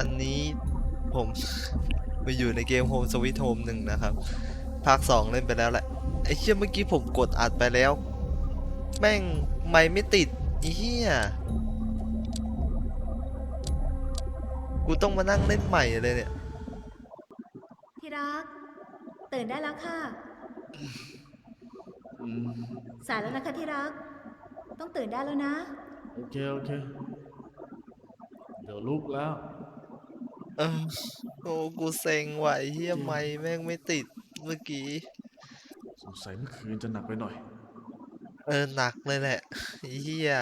อันนี้ผมไปอยู่ในเกม Home Sweet Home หนึ่งนะครับ ภาคสองเล่นไปแล้วแหละ ไอ้เชี่ยเมื่อกี้ผมกดอัดไปแล้ว แม่งไม่ไม่ติดไอ้เหี้ย กูต้องมานั่งเล่นใหม่เลยเนี่ย ที่รัก ตื่นได้แล้วค่ะ อืมสายแล้วนะคะที่รัก ต้องตื่นได้แล้วนะ โอเค โอเค เดี๋ยวลุกแล้ว เออโอ้กูเซ็งว่ะไอ้เหี้ยไม่แม่งไม่ติดเมื่อกี้ สงสัยเมื่อคืนจะหนักไปหน่อย เออหนักเลยแหละไอ้เหี้ย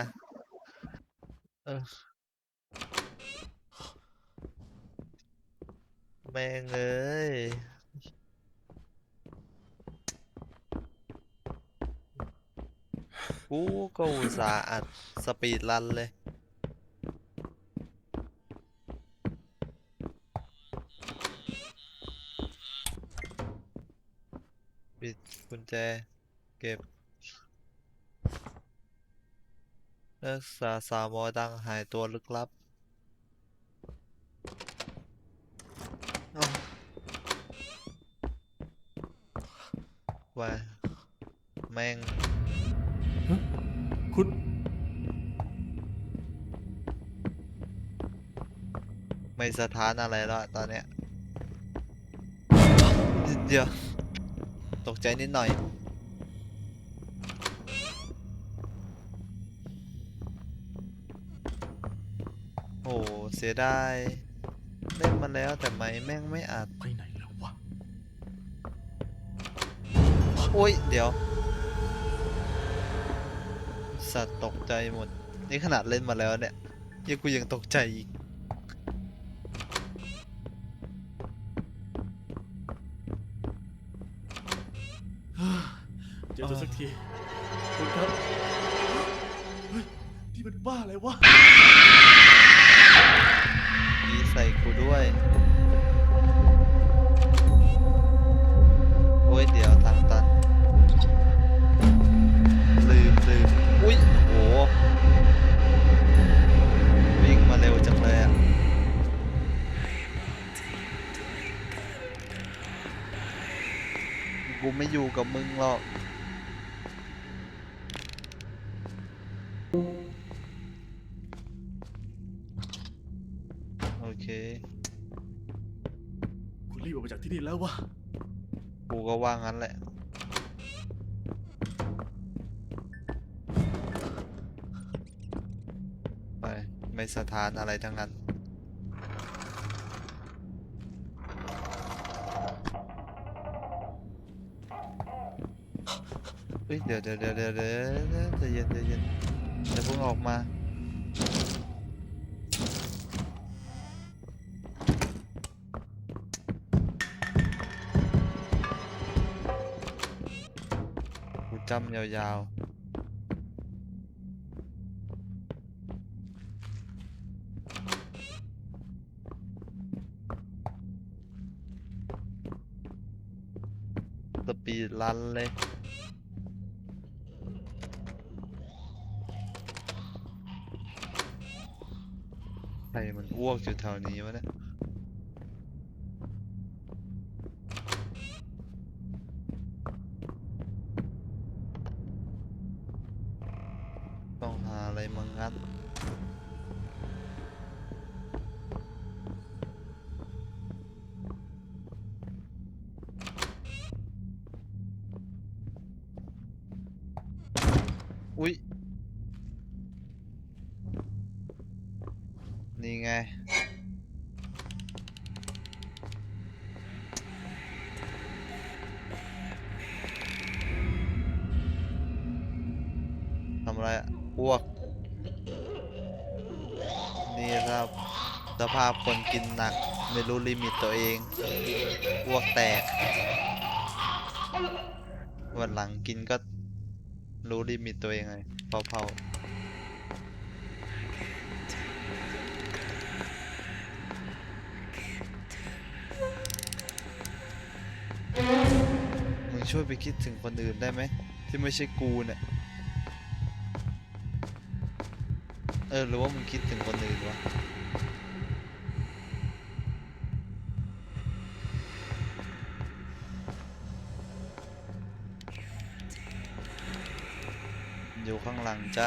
เออแม่งเอ้ยกูก็อุตส่าห์อัดสปีดรันเลย ปิด กุญแจ เก็บนักศึกษาสาวหมอดังหายตัวลึกลับอ้าวว่าแม่ง คุณ ไม่สถานอะไรแล้วตอนเนี้ยเดี๋ยว ตกใจนิดหน่อย โอ้เสียดายเล่นมาแล้วแต่ไม่แม่งไม่อัดไปไหนแล้ววะโอ้ย เดี๋ยว สัตว์ตกใจหมด นี่ขนาดเล่นมาแล้วเนี่ยยังกูยังตกใจอีก จอเธอสักทีคุณครับเฮ้ยนี่มันบ้าอะไรวะมีใส่กูด้วย โอ้ยเดี๋ยวทางตัน ลืมลืมอุ้ยโห วิ่งมาเร็วจังเลยอะ กูไม่อยู่กับมึงหรอก ที่นี่แล้ววะกูก็ว่างั้นแหละ ไป ไม่สถานอะไรทั้งนั้น เฮ้ย เดี๋ยวเดี๋ยวเดี๋ยวเดี๋ยวเดี๋ยวใจเย็นใจเย็นอย่าเพิ่งออกมา จำยาวๆสปีดรันเลย ใครมันอ้วกอยู่แถวนี้วะเนี่ย อุ๊ยนี่ไง ทำอะไรอ้วก นี่ครับสภาพคนกินหนัก ไม่รู้ลิมิตตัวเองอ้วกแตก วันหลังกินก็ รู้ลิมิตตัวเองไงเผาๆมึงช่วยไปคิดถึงคนอื่นได้ไหม ที่ไม่ใช่กูเนี่ยเออหรือว่ามึงคิดถึงคนอื่นวะ อ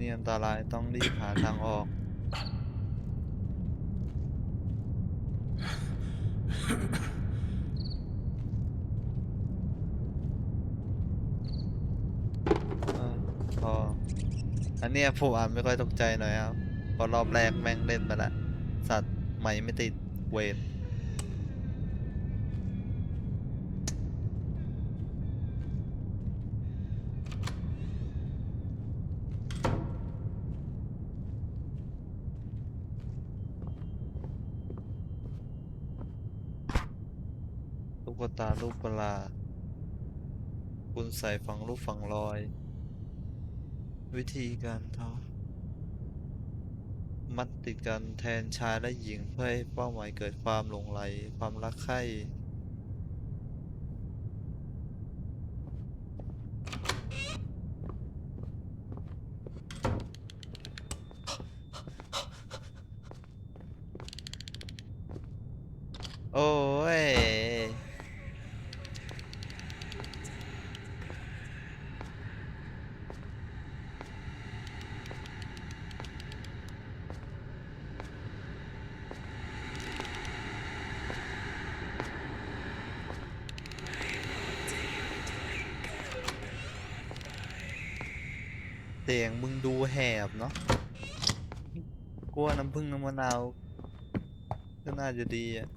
นี่อันตรายต้องรีบหาทางออก เออพอ อันเนี้ยผมอ่านไม่ค่อยตกใจหน่อยครับเพอรอบแรกแม่งเล่นไปละ สัตว์ใหม่ไม่ติดเวท กตารูปประหลา คุณใส่ฝังรูปฝังรอย วิธีการทำมัดติดกันแทนชายและหญิงเพื่อให้เป้าหมายเกิดความหลงไหลความรักใคร่โอ้ย เสียงมึงดูแหบเนาะกลัวน้ำผึ้งน้ำมะนาวก็น่าจะดีอะ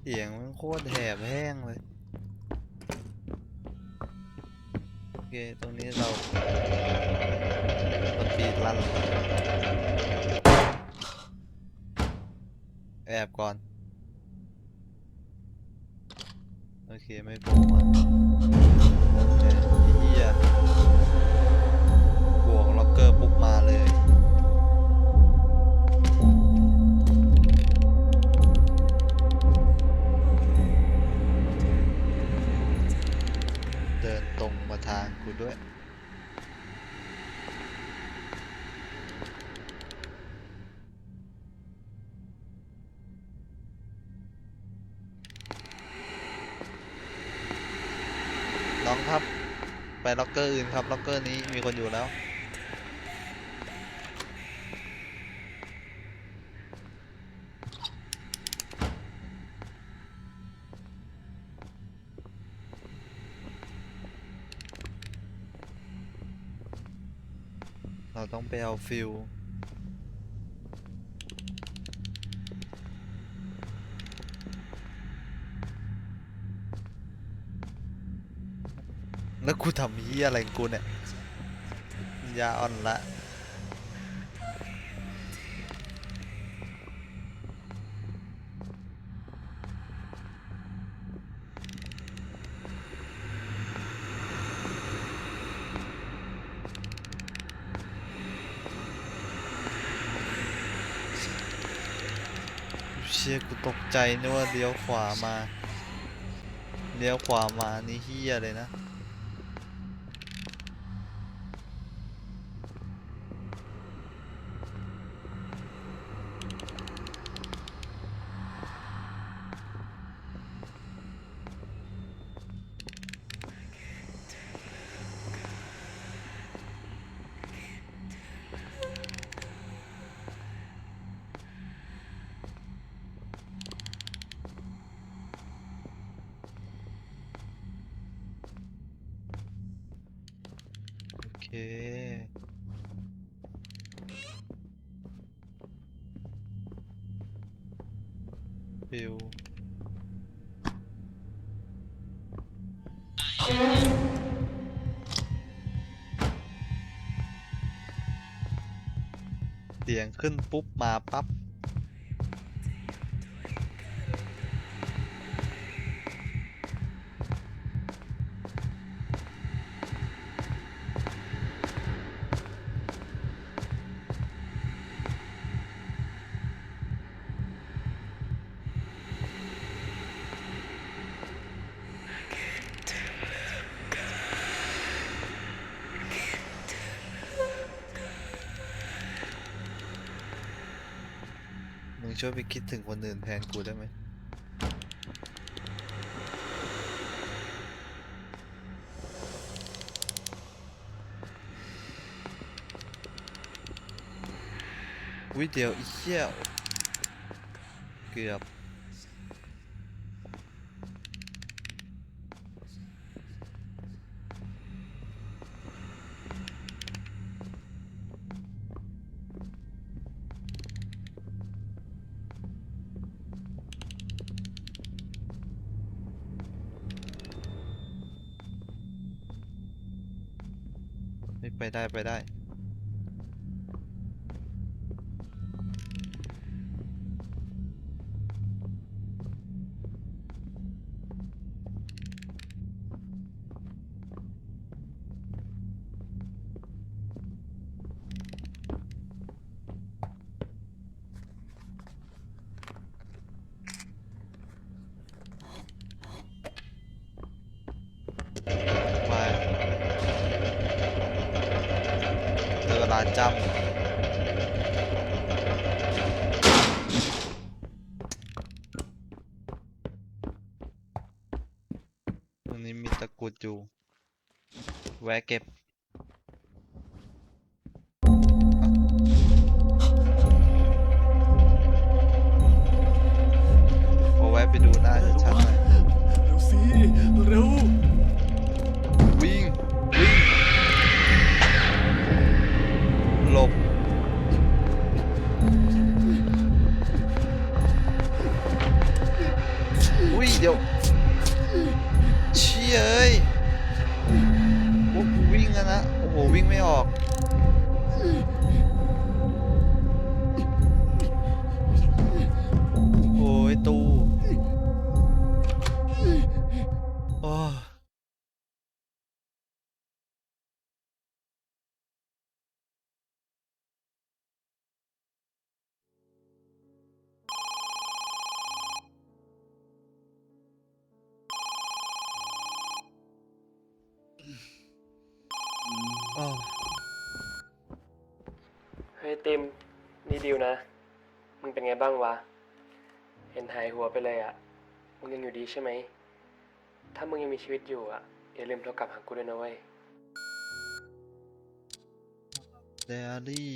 เสียงมันโคตรแหบแห้งเลย โอเค ตรงนี้เราสปีดรันแอบก่อน โอเค ไม่โผล่มา ไปล็อกเกอร์อื่นครับล็อกเกอร์นี้มีคนอยู่แล้ว เราต้องไปเอาฟิล แล้วกูทำเฮียอะไรของกูเนี่ยปัญญาอ่อนละเชี่ยกูตกใจนึกว่าเลี้ยวขวามา เลี้ยวขวามานี่เฮียเลยนะ ฟิวเสียงขึ้นปุ๊บมาปั๊บ ช่วยไปคิดถึงคนอื่นแทนกูได้ไหมวิเดียวอีเชี่ยเกือบ ไปได้ไปได้ จู แวะเก็บ ติมนี่ดิวนะ มึงเป็นไงบ้างวะ เห็นหายหัวไปเลยอะ่ะ มึงยังอยู่ดีใช่ไหม ถ้ามึงยังมีชีวิตอยู่อะ่ะ อย่าลืมโทรกลับหากูด้วยนะเว้ยเดอรี่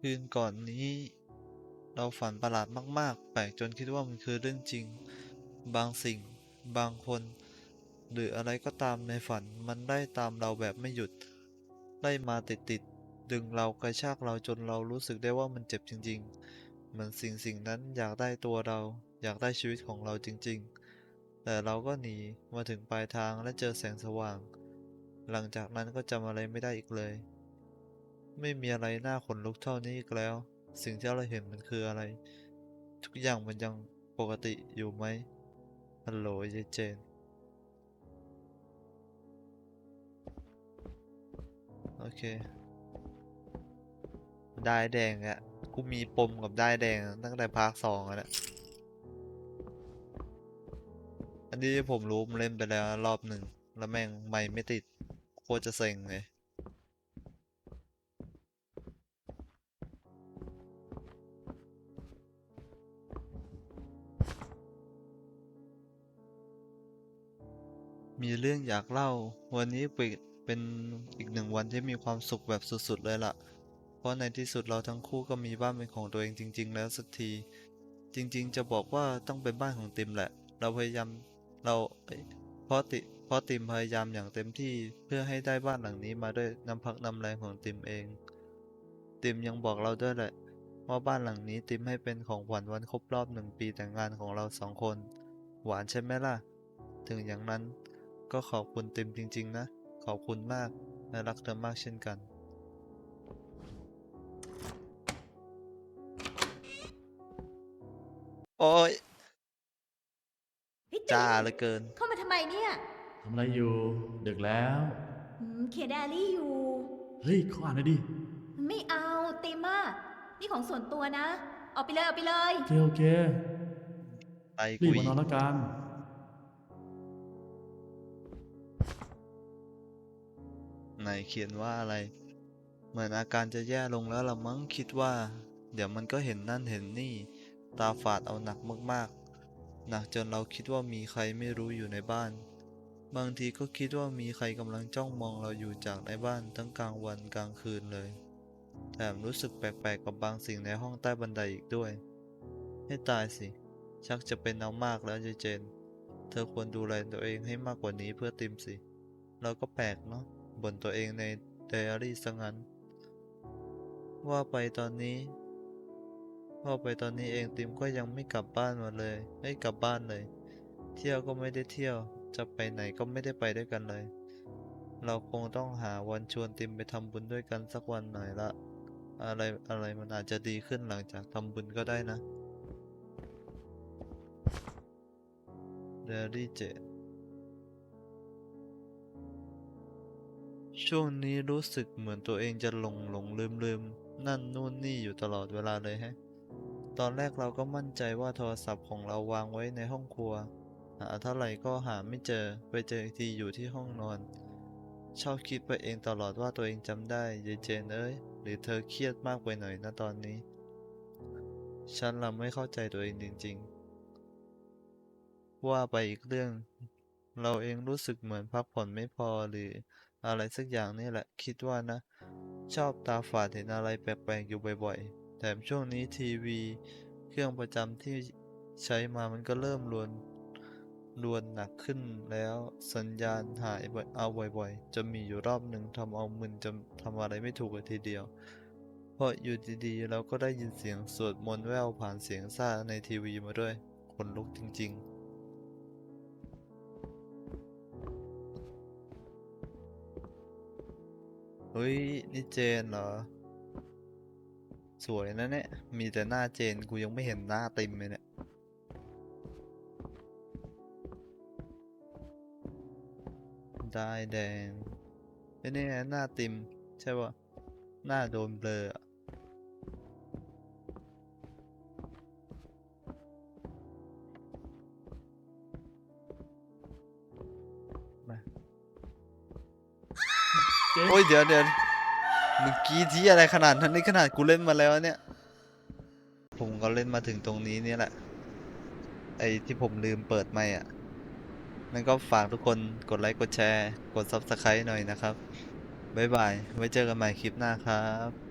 คืนก่อนนี้ เราฝันประหลาดมาก ๆ แปลกจนคิดว่ามันคือเรื่องจริง บางสิ่ง บางคน หรืออะไรก็ตามในฝันมันได้ตามเราแบบไม่หยุดไล่มาติดๆดึงเรากระชากเราจนเรารู้สึกได้ว่ามันเจ็บจริงๆ เหมือนสิ่งสิ่งนั้นอยากได้ตัวเรา อยากได้ชีวิตของเราจริงๆ แต่เราก็หนีมาถึงปลายทางและเจอแสงสว่าง หลังจากนั้นก็จำอะไรไม่ได้อีกเลย ไม่มีอะไรน่าขนลุกเท่านี้อีกแล้ว สิ่งที่เราเห็นมันคืออะไร ทุกอย่างมันยังปกติอยู่ไหมฮัลโหลยายเจน โอเค ได้แดงอะกูมีปมกับได้แดงตั้งแต่ภาคสองอะนะอันนี้ผมรู้ผมเล่นไปแล้วรอบหนึ่ง แล้วแม่งไม่ไม่ติด โคตรจะเซ็งเลยมีเรื่องอยากเล่า วันนี้ป็น เป็นอีกหนึ่งวันที่มีความสุขแบบสุดๆเลยล่ะ เพราะในที่สุดเราทั้งคู่ก็มีบ้านเป็นของตัวเองจริง ๆ แล้วสักที จริงๆ จะบอกว่าต้องเป็นบ้านของติมแหละ เราพยายามเราเพราะติเพราะติมพยายามอย่างเต็มที่เพื่อให้ได้บ้านหลังนี้มาด้วยน้ำพักน้ำแรงของติมเอง ติมยังบอกเราด้วยแหละ ว่าบ้านหลังนี้ติมให้เป็นของขวัญวันครบรอบหนึ่งปีแต่งงานของเราสองคน หวานใช่ไหมล่ะ ถึงอย่างนั้นก็ขอบคุณติมจริง ๆ นะ อบคุณมากและรักเธอมากเช่นกัน โอ้ยเฮ้ยจ้าติมเหลือเกิน เข้ามาทำไมเนี่ยทำอะไรอยู่ ดึกแล้ว อืมเขียนไดอารี่อยู่ เฮ้ยเขาอ่านหน่อยดิ ไม่เอาติมอะนี่ของส่วนตัวนะออกไปเลยออกไปเลย โอเค โอเคไปรีบกุย มานอนแล้วกัน นเขียนว่าอะไร เหมือนอาการจะแย่ลงแล้วละมั้งคิดว่า เดี๋ยวมันก็เห็นนั่นเห็นนี่ ตาฝาดเอาหนักมากๆ หนักจนเราคิดว่ามีใครไม่รู้อยู่ในบ้าน บางทีก็คิดว่ามีใครกำลังจ้องมองเราอยู่จากในบ้านทั้งกลางวันกลางคืนเลย แถมรู้สึกแปลกๆกับบางสิ่งในห้องใต้บันไดอีกด้วย ให้ตายสิ ชักจะเป็นเอามากแล้วเจนเธอควรดูแลตัวเองให้มากกว่านี้เพื่อติมสิเราก็แปลกเนาะ บ่นตัวเองในไดอารี่ซะงั้น ว่าไปตอนนี้ ว่าไปตอนนี้เองติมก็ยังไม่กลับบ้านมาเลย ไม่กลับบ้านเลย เที่ยวก็ไม่ได้เที่ยว จะไปไหนก็ไม่ได้ไปด้วยกันเลย เราคงต้องหาวันชวนติมไปทำบุญด้วยกันสักวันหน่อยละ อะไรอะไรมันอาจจะดีขึ้นหลังจากทำบุญก็ได้นะเดลี่เจ ช่วงนี้รู้สึกเหมือนตัวเองจะหลงหลงลืมลืมนั่นนู่นนี่อยู่ตลอดเวลาเลยแฮะ ตอนแรกเราก็มั่นใจว่าโทรศัพท์ของเราวางไว้ในห้องครัว หาเท่าไหร่ก็หาไม่เจอ ไปเจออีกทีอยู่ที่ห้องนอน ชอบคิดไปเองตลอดว่าตัวเองจำได้ยายเจนเอ้ย หรือเธอเครียดมากไปหน่อยนะตอนนี้ ฉันละไม่เข้าใจตัวเองจริง ๆ ว่าไปอีกเรื่อง เราเองรู้สึกเหมือนพักผ่อนไม่พอหรือ อะไรสักอย่างนี่แหละ คิดว่านะ ชอบตาฝาดเห็นอะไรแปลกๆอยู่บ่อยๆ แถมช่วงนี้ทีวี เครื่องประจำที่ใช้มามันก็เริ่มรวนรวนหนักขึ้นแล้วสัญญาณหายบ่อยเอาบ่อยๆ จะมีอยู่รอบหนึ่งทำเอามึนจะทำอะไรไม่ถูกเลยทีเดียว เพราะอยู่ดีๆ เราก็ได้ยินเสียงสวดมนต์แววผ่านเสียงซ่าในทีวีมาด้วยขนลุกจริง ๆ เฮ้ย นี่เจนเหรอ สวยนะเนี่ย มีแต่หน้าเจนกูยังไม่เห็นหน้าติมเลยเนี่ย ได้แดงไอ้นี่ยหน้าติม ใช่ปะหน้าโดนเบลอ จ๊โอ้ยเดี๋ยวเดี๋ยวเมื่อกี้ที่อะไรขนาดนั้นนี่ขนาดกูเล่นมาแล้วเนี่ย ผมก็เล่นมาถึงตรงนี้เนี่ยแหละ ไอ้ที่ผมลืมเปิดไม่อะนั่นก็ฝากทุกคนกดไลค์กดแชร์ กด Subscribe หน่อยนะครับ บ๊ายบาย ไว้เจอกันใหม่คลิปหน้าครับ